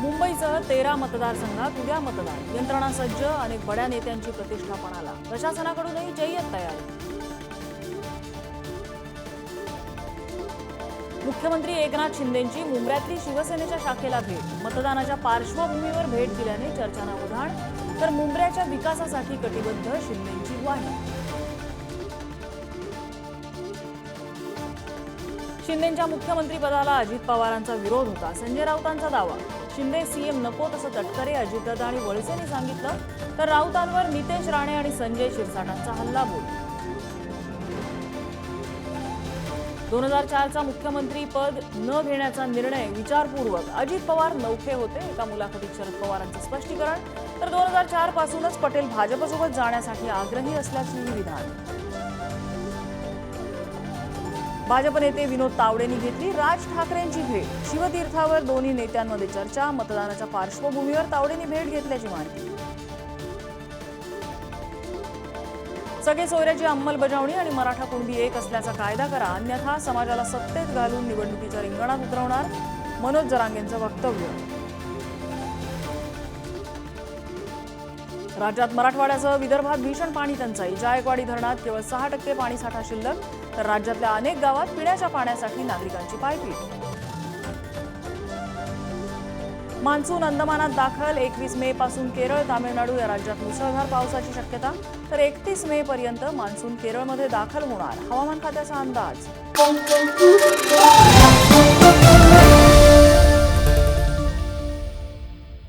मुंबईसह तेरा मतदारसंघात उद्या मतदान. यंत्रणा सज्ज अनेक बड्या नेत्यांची प्रतिष्ठापणाला. प्रशासनाकडूनही जय्यत तयारी. मुख्यमंत्री एकनाथ शिंदेंची मुंबऱ्यातली शिवसेनेच्या शाखेला भेट. मतदानाच्या पार्श्वभूमीवर भेट दिल्याने चर्चांना उधाण तर मुंबऱ्याच्या विकासासाठी कटिबद्ध शिंदेंची ग्वाही. शिंदेंच्या मुख्यमंत्रीपदाला अजित पवारांचा विरोध होता. संजय राऊतांचा दावा. शिंदे सीएम नको तसं तटकरे अजितदादा आणि वळसेंनी सांगितलं तर राऊतांवर नितेश राणे आणि संजय शिरसाटांचा हल्ला बोल. दोन हजार चारचा मुख्यमंत्री पद न घेण्याचा निर्णय विचारपूर्वक. अजित पवार नौखे होते एका मुलाखतीत शरद पवारांचं स्पष्टीकरण. तर दोन हजार चार पासूनच पटेल भाजपसोबत जाण्यासाठी आग्रही असल्याचंही विधान. भाजप नेते विनोद तावडेंनी घेतली राज ठाकरेंची भेट. शिवतीर्थावर दोन्ही नेत्यांमध्ये चर्चा मतदानाच्या पार्श्वभूमीवर तावडेंनी भेट घेतल्याची माहिती. सगळे सोयऱ्याची अंमलबजावणी आणि मराठा कुणबी एक असल्याचा कायदा करा. अन्यथा समाजाला सत्तेत घालून निवडणुकीच्या रिंगणात उतरवणार मनोज जरांगेंचं वक्तव्य. राज्यात मराठवाड्यासह विदर्भात भीषण पाणी टंचाई. जायकवाडी धरणात केवळ सहा टक्के पाणीसाठा शिल्लक तर राज्यातल्या अनेक गावात पिण्याच्या पाण्यासाठी नागरिकांची पायपीट. मान्सून अंदमानात दाखल. एकवीस मे पासून केरळ तामिळनाडू या राज्यात मुसळधार पावसाची शक्यता तर एकतीस मे पर्यंत मान्सून केरळमध्ये दाखल होणार. हवामान खात्याचा अंदाज.